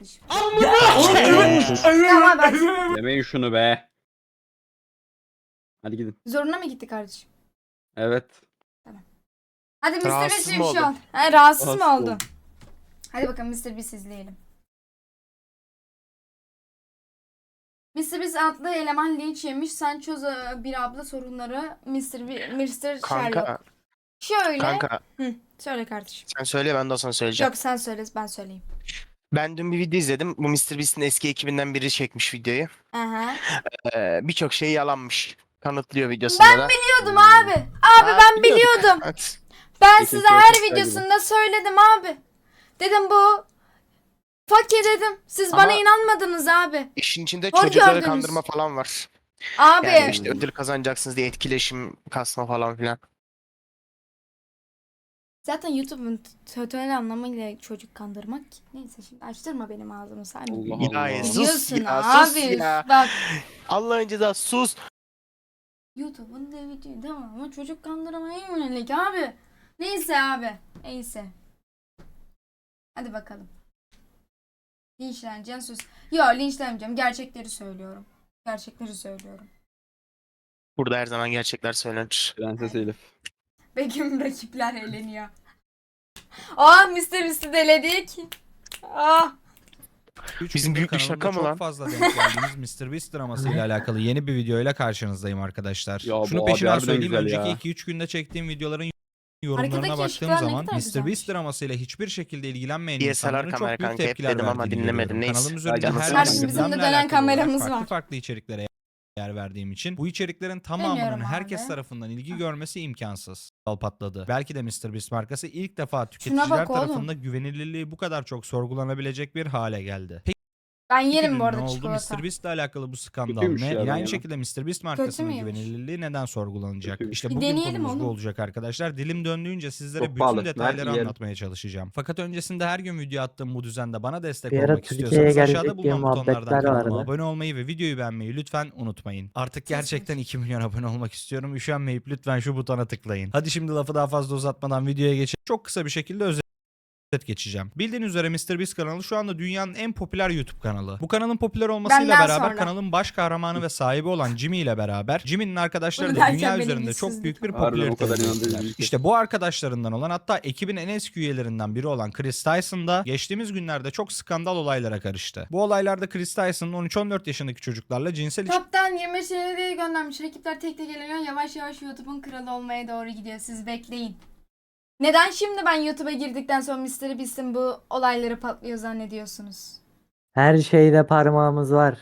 kardeşim. Tamam bak. Demeyin şunu be. Hadi gidin. Zoruna mı gitti kardeşim? Evet. Hadi Mr. Rahatsız Beast mı bir oldun? ol. Ha, rahatsız mı Rahatsız oldun? oldum. Hadi bakalım Mr. Beast izleyelim. Mr. Beast adlı eleman linç yemiş. Sen çöz e, bir abla sorunları. Mr. B Mr. Kanka, Sherlock. Şöyle. kanka Hı, söyle kardeşim. sen söyle ben de o sana söyleyeceğim. Yok sen söyle ben söyleyeyim. Ben dün bir video izledim. Bu Mr. Beast'in eski ekibinden biri çekmiş videoyu. Aha. Ee, Birçok şey yalanmış. Kanıtlıyor videosunda da. Biliyordum abi. Abi Ha, ben biliyordum. biliyordum. Evet. Ben Peki, size her videosunda söyledim abi. Dedim bu fakir dedim. Siz bana Ama- inanmadınız abi. İşin içinde Hor çocukları gördünüz. kandırma falan var. Abi. Yani işte ödül kazanacaksınız diye etkileşim kasma falan filan. Zaten YouTube'un total anlamıyla çocuk kandırmak. ki. Neyse şimdi açtırma benim ağzımı sen. Allah İlahi Allah. sus Biliyorsun ya, sus abi. ya. Bak Allah'ın cezası sus. YouTube'un video tamam ama çocuk kandırmaya yönelik abi. Neyse abi. Neyse. Hadi bakalım. Linçleneceksin sus. Yo linçlenmeyeceğim. Gerçekleri söylüyorum. Gerçekleri söylüyorum. Burada her zaman gerçekler söylenir. Prenses Elif. Begüm rakipler eğleniyor. Ah Mr. Beast'i deledik. Ah. Üç Bizim büyük bir kanalımda şaka mı çok lan? fazla denk geldiğimiz Mr. Beast dramasıyla alakalı yeni bir videoyla karşınızdayım arkadaşlar. Ya Şunu peşinden söyleyeyim. Önceki 2-3 günde çektiğim videoların yorumlarına baktığım zaman Mr. Beast dramasıyla hiçbir şekilde ilgilenmeyen DSLR insanların çok büyük kanka, tepkiler dedim ama verdiğini dinlemedim, neyse. Kanalım üzerinde her bizim de dönen kameramız farklı var. farklı içeriklere yer verdiğim için bu içeriklerin tamamının herkes abi. tarafından ilgi görmesi imkansız. Al patladı. Belki de Mr. Beast markası ilk defa tüketiciler bak oğlum. tarafında güvenilirliği bu kadar çok sorgulanabilecek bir hale geldi. Peki Ben yerim bu arada ne oldu? çikolata. Mr. Beast'le alakalı bu skandal Kötüymüş ne? ya Yine ben aynı ya. şekilde Mr. Beast markasının güvenilirliği neden sorgulanacak? Kötüymüş. İşte Bir bugün deneyelim konumuz bu oğlum. olacak arkadaşlar. Dilim döndüğünce sizlere Çok bütün pahalı. Detayları anlatmaya çalışacağım. Fakat öncesinde her gün video attığım bu düzende bana destek Bir ara olmak Türkiye'ye istiyorsanız gelecek aşağıda diye bulunan butonlardan muhabbetler kanalıma vardı. abone olmayı ve videoyu beğenmeyi lütfen unutmayın. Artık gerçekten 2 milyon abone olmak istiyorum. Üşenmeyip lütfen şu butona tıklayın. Hadi şimdi lafı daha fazla uzatmadan videoya geçelim. Çok kısa bir şekilde özet özet geçeceğim. Bildiğiniz üzere Mr. Beast kanalı şu anda dünyanın en popüler YouTube kanalı. Bu kanalın popüler olmasıyla Benden beraber sonra. kanalın baş kahramanı ve sahibi olan Jimmy ile beraber Jimmy'nin arkadaşları Bunu da derken dünya üzerinde çok büyük bir Harbiden o kadar inandırıcı değil ki. İşte bu arkadaşlarından olan hatta ekibin en eski üyelerinden biri olan Chris Tyson da geçtiğimiz günlerde çok skandal olaylara karıştı. Bu olaylarda Chris Tyson'ın 13-14 yaşındaki çocuklarla cinsel Kaptan 25 TL'ye göndermiş. Rakipler tek tek geliyor. Yavaş yavaş YouTube'un kralı olmaya doğru gidiyor. Siz bekleyin. Neden şimdi ben YouTube'a girdikten sonra Mr. Beast'in bu olayları patlıyor zannediyorsunuz? Her şeyde parmağımız var.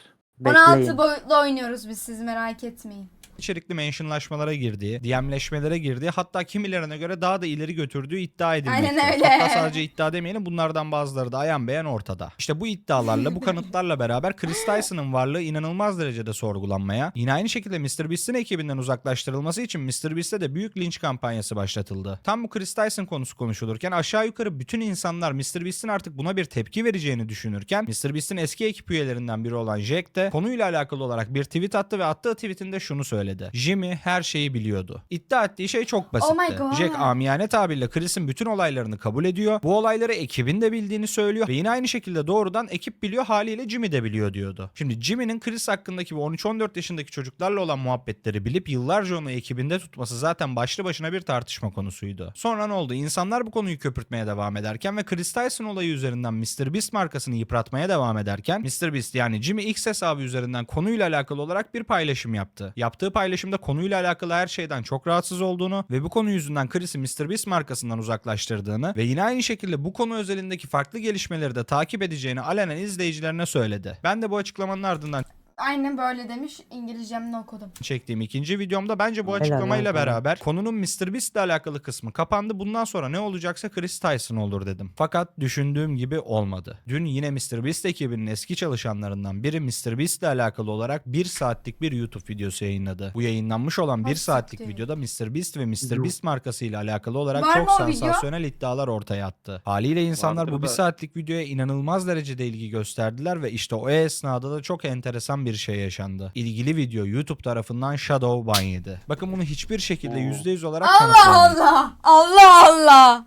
16 Bekleyin. boyutlu oynuyoruz biz siz merak etmeyin. İçerikli mentionlaşmalara girdiği, DM'leşmelere girdiği hatta kimilerine göre daha da ileri götürdüğü iddia edilmekte. Aynen öyle. Hatta sadece iddia demeyelim bunlardan bazıları da ayan beyan ortada. İşte bu iddialarla bu kanıtlarla beraber Chris Tyson'ın varlığı inanılmaz derecede sorgulanmaya, yine aynı şekilde Mr. Beast'in ekibinden uzaklaştırılması için Mr. Beast'te de büyük linç kampanyası başlatıldı. Tam bu Chris Tyson konusu konuşulurken aşağı yukarı bütün insanlar Mr. Beast'in artık buna bir tepki vereceğini düşünürken Mr. Beast'in eski ekip üyelerinden biri olan Jack de konuyla alakalı olarak bir tweet attı ve attığı tweetinde şunu söyledi. Jimmy her şeyi biliyordu. İddia ettiği şey çok basitti. Oh. Jack amiyane tabirle Chris'in bütün olaylarını kabul ediyor. Bu olayları ekibin de bildiğini söylüyor ve yine aynı şekilde doğrudan ekip biliyor haliyle Jimmy de biliyor diyordu. Şimdi Jimmy'nin Chris hakkındaki bu 13-14 yaşındaki çocuklarla olan muhabbetleri bilip yıllarca onu ekibinde tutması zaten başlı başına bir tartışma konusuydu. Sonra ne oldu? İnsanlar bu konuyu köpürtmeye devam ederken ve Chris Tyson olayı üzerinden Mr. Beast markasını yıpratmaya devam ederken Mr. Beast yani Jimmy X hesabı üzerinden konuyla alakalı olarak bir paylaşım yaptı. Yaptığı paylaşımda konuyla alakalı her şeyden çok rahatsız olduğunu ve bu konu yüzünden Chris'i Mr. Beast markasından uzaklaştırdığını ve yine aynı şekilde bu konu özelindeki farklı gelişmeleri de takip edeceğini alenen izleyicilerine söyledi. Ben de bu açıklamanın ardından Aynen böyle demiş. İngilizcemle okudum. çektiğim ikinci videomda bence bu Helal açıklamayla olsun. beraber konunun Mr. Beast ile alakalı kısmı kapandı. Bundan sonra ne olacaksa Chris Tyson olur dedim. Fakat düşündüğüm gibi olmadı. Dün yine Mr. Beast ekibinin eski çalışanlarından biri Mr. Beast ile alakalı olarak bir saatlik bir YouTube videosu yayınladı. Bu yayınlanmış olan bir Nasıl saatlik değil? videoda Mr. Beast ve Mr. Yuh. Beast markası ile alakalı olarak Var çok mı o video? sansasyonel iddialar ortaya attı. Haliyle insanlar Vardır bu bir da. saatlik videoya inanılmaz derecede ilgi gösterdiler ve işte o esnada da çok enteresan bir şey yaşandı. İlgili video YouTube tarafından Shadow ban yedi. Bakın bunu hiçbir şekilde Oo. %100 olarak Allah kanıtlayamıyorum. Allah! Allah Allah!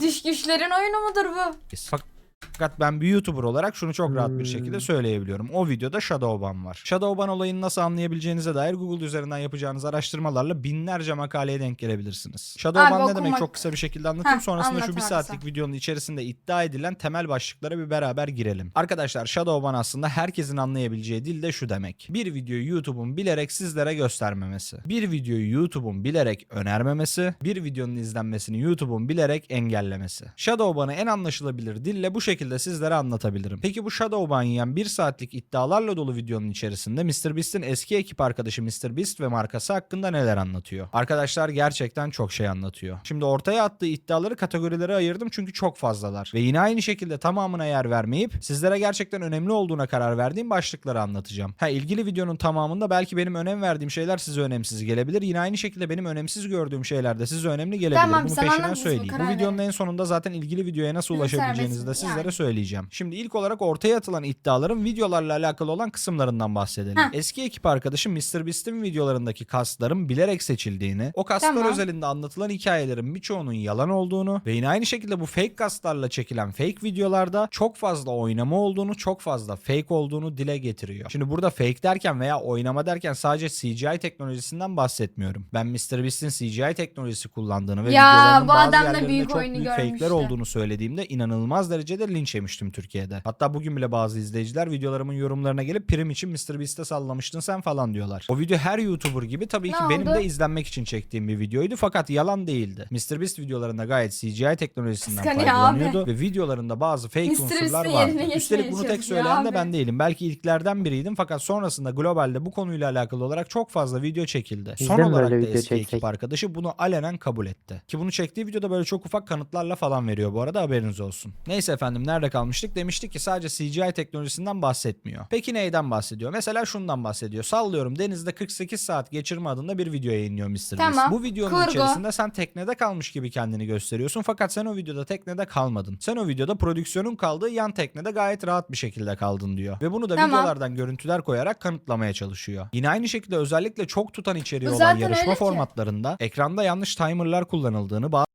Düş güçlerin oyunu mudur bu? Fak- Fakat ben bir YouTuber olarak şunu çok rahat bir Hmm. şekilde söyleyebiliyorum. O videoda Shadowban var. Shadowban olayını nasıl anlayabileceğinize dair Google üzerinden yapacağınız araştırmalarla binlerce makaleye denk gelebilirsiniz. Shadowban Abi ne demek okumak- çok kısa bir şekilde anlatayım. Heh, Sonrasında şu anlat bir abi saatlik sen. videonun içerisinde iddia edilen temel başlıklara bir beraber girelim. Arkadaşlar Shadowban aslında herkesin anlayabileceği dilde şu demek. Bir videoyu YouTube'un bilerek sizlere göstermemesi. Bir videoyu YouTube'un bilerek önermemesi. Bir videonun izlenmesini YouTube'un bilerek engellemesi. Shadowban'ı en anlaşılabilir dille bu şekilde sizlere anlatabilirim. Peki bu Shadowban yiyen bir saatlik iddialarla dolu videonun içerisinde MrBeast'in eski ekip arkadaşı MrBeast ve markası hakkında neler anlatıyor? Arkadaşlar gerçekten çok şey anlatıyor. Şimdi ortaya attığı iddiaları kategorilere ayırdım çünkü çok fazlalar. Ve yine aynı şekilde tamamına yer vermeyip sizlere gerçekten önemli olduğuna karar verdiğim başlıkları anlatacağım. Ha ilgili videonun tamamında belki benim önem verdiğim şeyler size önemsiz gelebilir. Yine aynı şekilde benim önemsiz gördüğüm şeyler de size önemli gelebilir. Tamam, Bunu peşinden söyleyeyim. Bu videonun en sonunda zaten ilgili videoya nasıl ulaşabileceğinizi de sizlere yani. söyleyeceğim. Şimdi ilk olarak ortaya atılan iddiaların videolarla alakalı olan kısımlarından bahsedelim. Heh. Eski ekip arkadaşı MrBeast'in videolarındaki kastların bilerek seçildiğini, o kastlar Tamam. özelinde anlatılan hikayelerin birçoğunun yalan olduğunu ve yine aynı şekilde bu fake kastlarla çekilen fake videolarda çok fazla oynama olduğunu, çok fazla fake olduğunu dile getiriyor. Şimdi burada fake derken veya oynama derken sadece CGI teknolojisinden bahsetmiyorum. Ben MrBeast'in CGI teknolojisi kullandığını ve Ya, videolarının bu bazı yerlerinde büyük çok büyük fake'ler görmüştü. olduğunu söylediğimde inanılmaz derecede linç yemiştim Türkiye'de. Hatta bugün bile bazı izleyiciler videolarımın yorumlarına gelip prim için MrBeast'e sallamıştın sen falan diyorlar. O video her YouTuber gibi tabii Ne ki benim oldu? de izlenmek için çektiğim bir videoydu fakat yalan değildi. MrBeast videolarında gayet CGI teknolojisinden Kıskanıyor faydalanıyordu ve videolarında bazı fake Mr. unsurlar Beast'in vardı. yerine Üstelik bunu tek çalışıyor söyleyen de abi. ben değilim. Belki ilklerden biriydim fakat sonrasında globalde bu konuyla alakalı olarak çok fazla video çekildi. Son mi olarak da böyle video eski ekip çeksek? arkadaşı bunu alenen kabul etti. Ki bunu çektiği videoda böyle çok ufak kanıtlarla falan veriyor bu arada haberiniz olsun. Neyse efendim nerede kalmıştık? Demiştik ki sadece CGI teknolojisinden bahsetmiyor. Peki neyden bahsediyor? Mesela şundan bahsediyor. Sallıyorum denizde 48 saat geçirme adında bir video yayınlıyor Mr. Beast. Tamam. Bu videonun Kurgu. içerisinde sen teknede kalmış gibi kendini gösteriyorsun fakat sen o videoda teknede kalmadın. Sen o videoda prodüksiyonun kaldığı yan teknede gayet rahat bir şekilde kaldın diyor. Ve bunu da Tamam. videolardan görüntüler koyarak kanıtlamaya çalışıyor. Yine aynı şekilde özellikle çok tutan içeriği Bu olan yarışma formatlarında ekranda yanlış timerlar kullanıldığını, bazı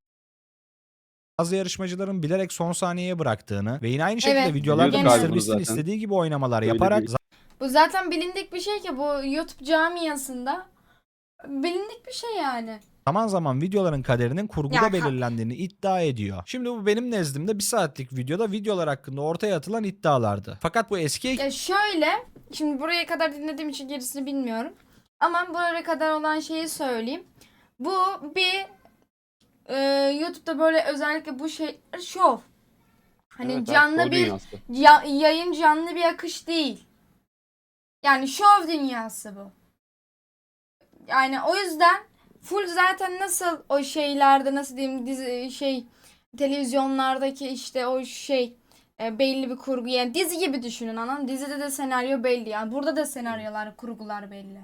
bazı yarışmacıların bilerek son saniyeye bıraktığını ve yine aynı şekilde Evet, videolarda biliyorduk abi Mr. bunu Beast'in zaten. istediği gibi oynamalar Öyle yaparak bir- Bu zaten bilindik bir şey ki bu YouTube camiasında bilindik bir şey yani. zaman zaman videoların kaderinin kurguda Ya ka- belirlendiğini iddia ediyor. Şimdi bu benim nezdimde bir saatlik videoda videolar hakkında ortaya atılan iddialardı. Fakat bu eski Ya şöyle, şimdi buraya kadar dinlediğim için gerisini bilmiyorum. Ama buraya kadar olan şeyi söyleyeyim. Bu bir e, YouTube'da böyle özellikle bu şey şov. Hani Evet, canlı şov bir dünyası. ya- yayın canlı bir akış değil. Yani şov dünyası bu. Yani o yüzden full zaten nasıl o şeylerde nasıl diyeyim dizi şey televizyonlardaki işte o şey e, belli bir kurgu yani dizi gibi düşünün anam dizide de senaryo belli yani burada da senaryolar kurgular belli.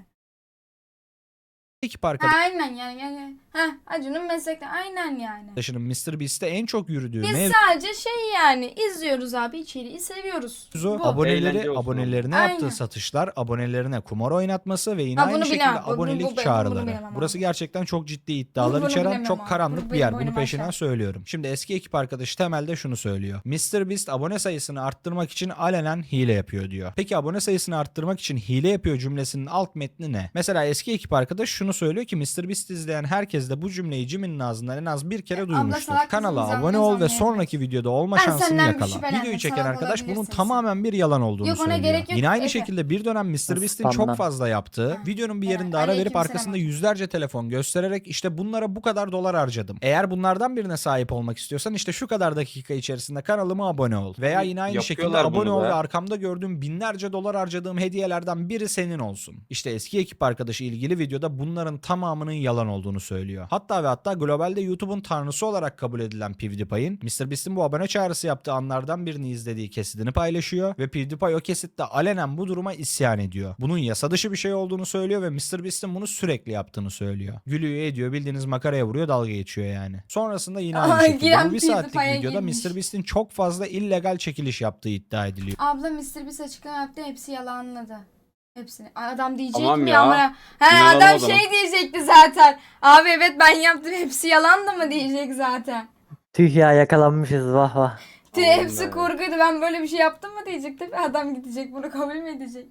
Ha, arkadaşı aynen yani yani ha Acun'un meslekte aynen yani. arkadaşının Mr. Beast'te en çok yürüdüğü Biz mevzu sadece şey yani izliyoruz abi içeriği seviyoruz. Bu. aboneleri Eğlence olsun abonelerine yaptığı Aynen. satışlar, abonelerine kumar oynatması ve yine Ha, aynı bunu şekilde bilemem. Bu- bu- bu- abonelik bu- bunu çağrıları. bilemem abi. Burası gerçekten çok ciddi iddialar Bunu içeren bilemem çok abi. karanlık Bu bir yer. benim Bunu peşinden aşar. söylüyorum. Şimdi eski ekip arkadaşı temelde şunu söylüyor. Mr. Beast abone sayısını arttırmak için alenen hile yapıyor diyor. Peki abone sayısını arttırmak için hile yapıyor cümlesinin alt metni ne? Mesela eski ekip arkadaş şunu söylüyor ki Mr. Beast izleyen herkes de bu cümleyi Jimin'in ağzından en az bir kere abla duymuştur. salak Kanala abone ol ve sonraki videoda olma Ben şansını yakala. Videoyu çeken arkadaş bunun tamamen bir yalan olduğunu Yok, söylüyor. gerek yok. Yine aynı Efe. şekilde bir dönem Mr. Beast'in çok fazla yaptığı, Ha. videonun bir Evet, yerinde ara verip arkasında yüzlerce telefon göstererek işte bunlara bu kadar dolar harcadım. Eğer bunlardan birine sahip olmak istiyorsan işte şu kadar dakika içerisinde kanalıma abone ol. Veya yine aynı şekilde Yapıyorlar abone ol ve arkamda gördüğüm binlerce dolar harcadığım hediyelerden biri senin olsun. İşte eski ekip arkadaşı ilgili videoda bunların tamamının yalan olduğunu söylüyor. Hatta ve hatta globalde YouTube'un tanrısı olarak kabul edilen PewDiePie'in MrBeast'in bu abone çağrısı yaptığı anlardan birini izlediği kesitini paylaşıyor ve PewDiePie o kesitte alenen bu duruma isyan ediyor. Bunun yasa dışı bir şey olduğunu söylüyor ve MrBeast'in bunu sürekli yaptığını söylüyor. Gülüyor ediyor bildiğiniz makaraya vuruyor dalga geçiyor yani. Sonrasında yine aynı Aa, şekilde bu bir saatlik videoda. MrBeast'in çok fazla illegal çekiliş yaptığı iddia ediliyor. Abla Mr. Beast açıklama yaptı hepsi yalanladı. Hepsini. Adam diyecek Tamam mi ya. ama he İnanalım adam o zaman. şey diyecekti zaten. Abi evet ben yaptım hepsi yalandı mı diyecek zaten. Tüh ya yakalanmışız vah vah. Aman hepsi be. kurguydu. Ben böyle bir şey yaptım mı diyecek tabii. Adam gidecek bunu kabul mü edecek?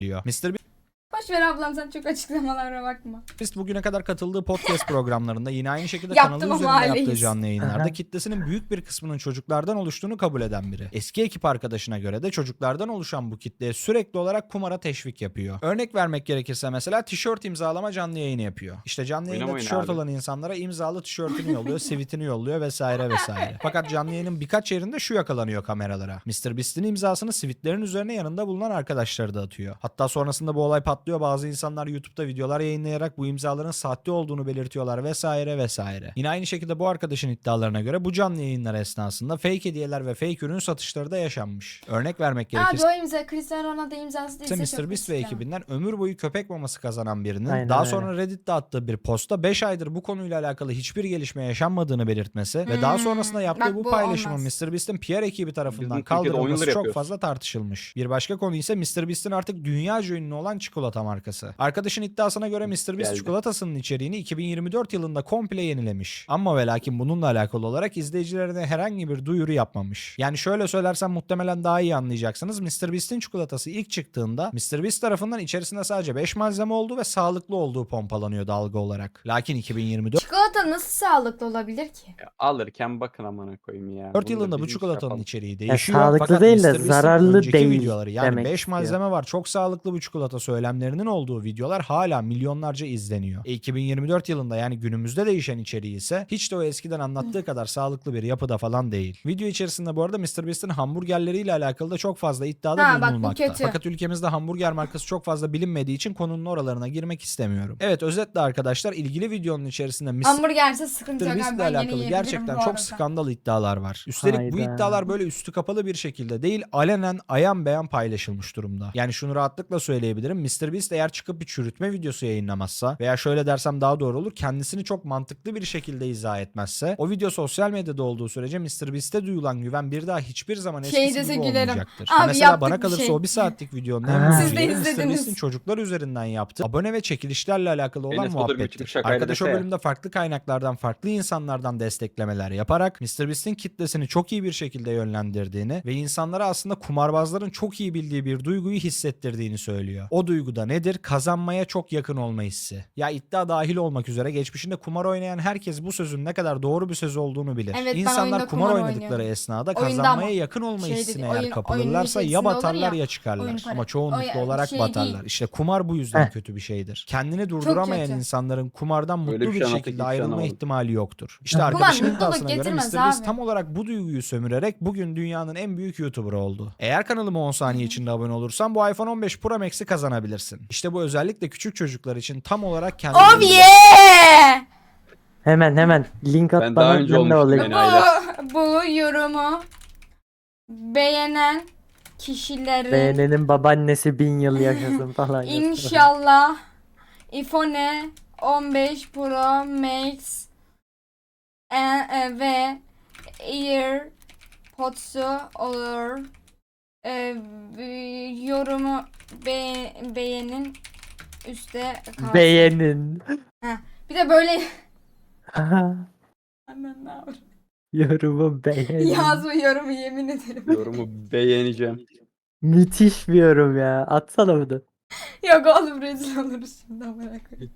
diyor. Mr. Boş ver ablam sen çok açıklamalara bakma. Beast bugüne kadar katıldığı podcast programlarında yine aynı şekilde Yaptım kanalı ama üzerinde yaptığı aileyiz. canlı yayınlarda kitlesinin büyük bir kısmının çocuklardan oluştuğunu kabul eden biri. Eski ekip arkadaşına göre de çocuklardan oluşan bu kitleye sürekli olarak kumara teşvik yapıyor. Örnek vermek gerekirse mesela tişört imzalama canlı yayını yapıyor. İşte canlı yayında Oynamayın tişört abi. olan olan insanlara imzalı tişörtünü yolluyor, sivitini yolluyor vesaire vesaire. Fakat canlı yayının birkaç yerinde şu yakalanıyor kameralara. Mr. Beast'in imzasını sivitlerin üzerine yanında bulunan arkadaşları da atıyor. Hatta sonrasında bu olay patlıyor. Bazı insanlar YouTube'da videolar yayınlayarak bu imzaların sahte olduğunu belirtiyorlar vesaire vesaire. Yine aynı şekilde bu arkadaşın iddialarına göre bu canlı yayınlar esnasında fake hediyeler ve fake ürün satışları da yaşanmış. Örnek vermek Abi gerekirse o imza Cristiano Ronaldo imzası değilse Mr. Beast ve ekibinden ömür boyu köpek maması kazanan birinin Aynen daha öyle. sonra Reddit'te attığı bir postta 5 aydır bu konuyla alakalı hiçbir gelişme yaşanmadığını belirtmesi ve daha Hmm, sonrasında yaptığı bak bu bu paylaşımın olmaz. Mr. Beast'in PR ekibi tarafından Bizim kaldırılması çok yapıyoruz. fazla tartışılmış. Bir başka konu ise Mr. Beast'in artık dünyaca ünlü olan çikolata markası. Arkadaşın iddiasına göre Mr. Beast çikolatasının içeriğini 2024 yılında komple yenilemiş. Ama ve lakin bununla alakalı olarak izleyicilerine herhangi bir duyuru yapmamış. Yani şöyle söylersem muhtemelen daha iyi anlayacaksınız. Mr. Beast'in çikolatası ilk çıktığında Mr. Beast tarafından içerisinde sadece 5 malzeme olduğu ve sağlıklı olduğu pompalanıyor dalga olarak. Lakin 2024 Çikolata nasıl sağlıklı olabilir ki? Ya Alırken bakın amına koyayım ya. 4 Bunu da yılında bu bizim çikolatanın yapalım. içeriği değişiyor. sağlıklı Fakat değil de Mr. Beast'in zararlı önceki değil videoları yani demek 5 istiyor. malzeme var çok sağlıklı bu çikolata söylemlerinin olduğu videolar hala milyonlarca izleniyor. E, 2024 yılında yani günümüzde değişen içeriği ise hiç de o eskiden anlattığı kadar sağlıklı bir yapıda falan değil. Video içerisinde bu arada Mr. Beast'in hamburgerleriyle alakalı da çok fazla iddiada Ha, bak bu bulunmakta. kötü. Fakat ülkemizde hamburger markası çok fazla bilinmediği için konunun oralarına girmek istemiyorum. Evet özetle arkadaşlar ilgili videonun içerisinde Mr. Hamburgerse sıkıntı yok abi alakalı gerçekten bu çok skandal iddialar var. Üstelik bu Hayda. iddialar böyle üstü kapalı bir şekilde değil alenen ayan beyan paylaşılmış durumda. Yani şunu rahatlıkla söyleyebilirim. Mr. Beast eğer çıkıp bir çürütme videosu yayınlamazsa veya şöyle dersem daha doğru olur kendisini çok mantıklı bir şekilde izah etmezse o video sosyal medyada olduğu sürece Mr. Beast'e duyulan güven bir daha hiçbir zaman Şey eskisi dese gibi gülerim. olmayacaktır. Abi Mesela bana bir kalırsa şey. o bir saatlik videonun en Siz de izlediniz. Beast'in çocuklar üzerinden yaptığı abone ve çekilişlerle alakalı olan Enes muhabbettir. Arkadaş o bölümde farklı kaynaklardan farklı insanlardan desteklemeler yaparak Mr. Beast'in kitlesini çok iyi bir şekilde yönlendirdiğini ve insanlara aslında kumarbazların çok iyi bildiği bir duyguyu hissettirdiğini söylüyor. O duygu da nedir? Kazanmaya çok yakın olma hissi. Ya iddia dahil olmak üzere geçmişinde kumar oynayan herkes bu sözün ne kadar doğru bir söz olduğunu bilir. Evet, ben İnsanlar oyunda kumar, kumar oynadıkları oynuyorum. esnada Oyunda kazanmaya ama. yakın olma Şey hissine dedi, eğer oyun- kapılırlarsa ya olur batarlar ya, ya çıkarlar. para- Ama çoğunlukla o- olarak şey batarlar. değil. İşte kumar bu yüzden Heh. kötü bir şeydir. Kendini durduramayan kötü. insanların kumardan Böyle mutlu bir bir, şey anlattık, şekilde şey ayrılma anlamadım. ihtimali yoktur. İşte Kumar arkadaşın mutluluk iddiasına göre Mr. getirmez Beast abi. tam olarak bu duyguyu sömürerek bugün dünyanın en büyük YouTuber'ı oldu. Eğer kanalıma 10 saniye içinde abone olursan bu iPhone 15 Pro Max'i kazanabilirsin. İşte bu özellikle küçük çocuklar için tam olarak kendi Oh yeah! Hemen hemen link at Ben bana daha önce ben de olmuştum olayım. yani. aylar. Bu, bu yorumu beğenen kişilerin Beğenenin babaannesi bin yıl yaşasın falan. inşallah iPhone 15 Pro Max e, e, ve AirPods'u olur. E, yorumu be, beğenin üstte kalsın. Beğenin. Bir de böyle Aman ne yapayım? Yorumu beğenin. Yazma yorumu yemin ederim. Yorumu beğeneceğim. Müthiş bir yorum ya. Atsana bunu. Yok oğlum rezil oluruz şimdi amına koyayım.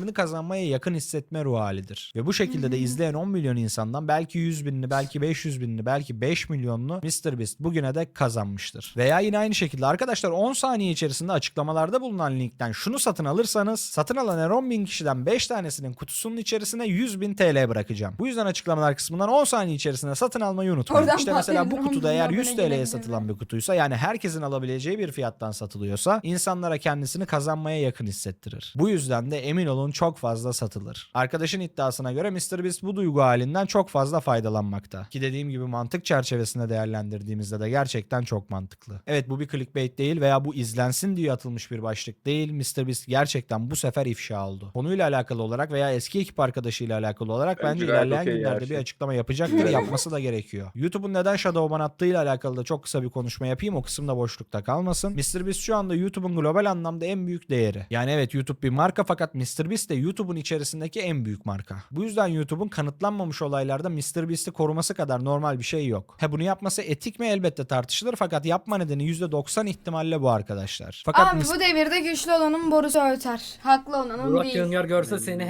Bunu kazanmaya yakın hissetme ruh halidir. Ve bu şekilde de izleyen 10 milyon insandan belki 100 binini, belki 500 binini, belki 5 milyonunu Mr. Beast bugüne de kazanmıştır. Veya yine aynı şekilde arkadaşlar 10 saniye içerisinde açıklamalarda bulunan linkten şunu satın alırsanız satın alan her 10 bin kişiden 5 tanesinin kutusunun içerisine 100 bin TL bırakacağım. Bu yüzden açıklamalar kısmından 10 saniye içerisinde satın almayı unutmayın. Oradan işte mesela bu kutuda 10 eğer bin 100 abone TL'ye satılan bir kutuysa yani herkesin alabileceği bir fiyattan satılıyorsa insanlara kendisini kazanmaya yakın hissettirir. Bu yüzden de emin olun çok fazla satılır. Arkadaşın iddiasına göre Mr. Beast bu duygu halinden çok fazla faydalanmakta. Ki dediğim gibi mantık çerçevesinde değerlendirdiğimizde de gerçekten çok mantıklı. Evet bu bir clickbait değil veya bu izlensin diye atılmış bir başlık değil. Mr. Beast gerçekten bu sefer ifşa oldu. Konuyla alakalı olarak veya eski ekip arkadaşıyla alakalı olarak Bence bence ilerleyen okey ya, günlerde bir şey. açıklama yapacaktır. Yapması da gerekiyor. YouTube'un neden Shadowban attığıyla alakalı da çok kısa bir konuşma yapayım. O kısımda boşlukta kalmasın. Mr. Beast şu anda YouTube'un global anlamda en büyük değeri. Yani evet YouTube bir marka fakat Mr. MrBeast de YouTube'un içerisindeki en büyük marka. Bu yüzden YouTube'un kanıtlanmamış olaylarda MrBeast'i koruması kadar normal bir şey yok. He bunu yapması etik mi elbette tartışılır fakat yapma nedeni %90 ihtimalle bu arkadaşlar. Fakat Abi Mr. bu devirde güçlü olanın borusu öter. Haklı olanın Burak değil. Yönger görse seni